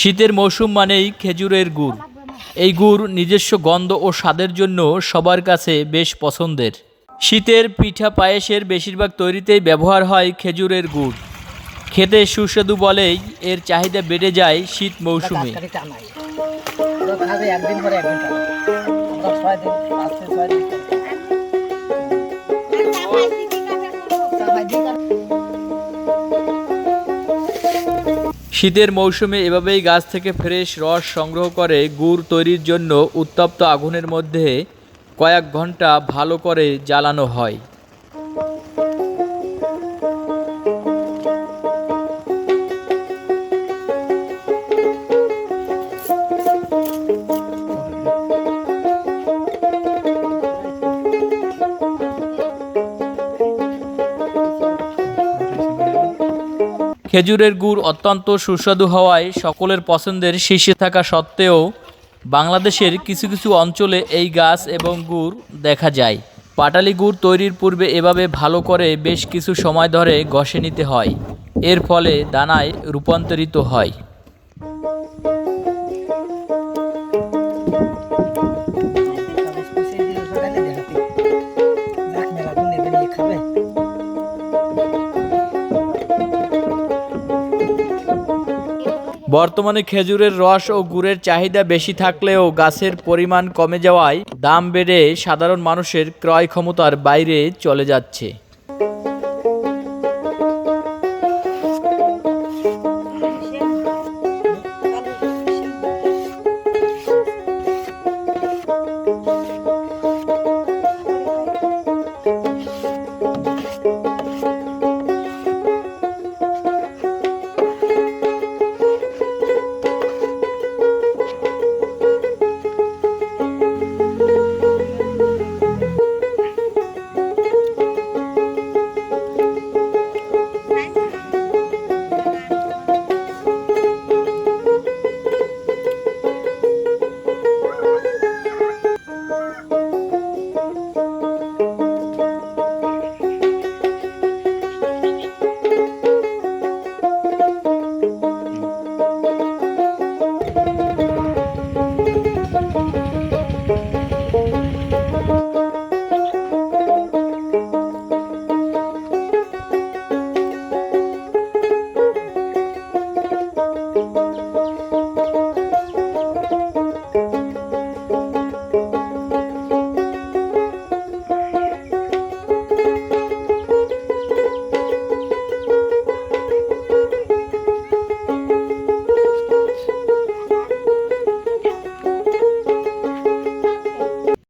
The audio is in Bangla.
শীতের মৌসুম মানেই খেজুরের গুড়। এই গুড় নিজস্ব গন্ধ ও স্বাদের জন্য সবার কাছে বেশ পছন্দের। শীতের পিঠা পায়েসের বেশিরভাগ তৈরিতেই ব্যবহার হয় খেজুরের গুড়। খেতে সুস্বাদু বলেই এর চাহিদা বেড়ে যায় শীত মৌসুমে। শীতের মৌসুমে এভাবেই গাছ থেকে ফ্রেশ রস সংগ্রহ করে গুড় তৈরির জন্য উত্তপ্ত আগুনের মধ্যে কয়েক ঘণ্টা ভালো করে জ্বালানো হয়। খেজুরের গুড় অত্যন্ত সুস্বাদু হওয়ায় সকলের পছন্দের শীর্ষে থাকা সত্ত্বেও বাংলাদেশের কিছু কিছু অঞ্চলে এই গাছ এবং গুড় দেখা যায়। পাটালি গুড় তৈরির পূর্বে এভাবে ভালো করে বেশ কিছু সময় ধরে ঘষে নিতে হয়। এর ফলে দানায় রূপান্তরিত হয়। বর্তমানে খেজুরের রস ও গুড়ের চাহিদা বেশি থাকলেও গাছের পরিমাণ কমে যাওয়ায় দাম বেড়ে সাধারণ মানুষের ক্রয় ক্ষমতার বাইরে চলে যাচ্ছে।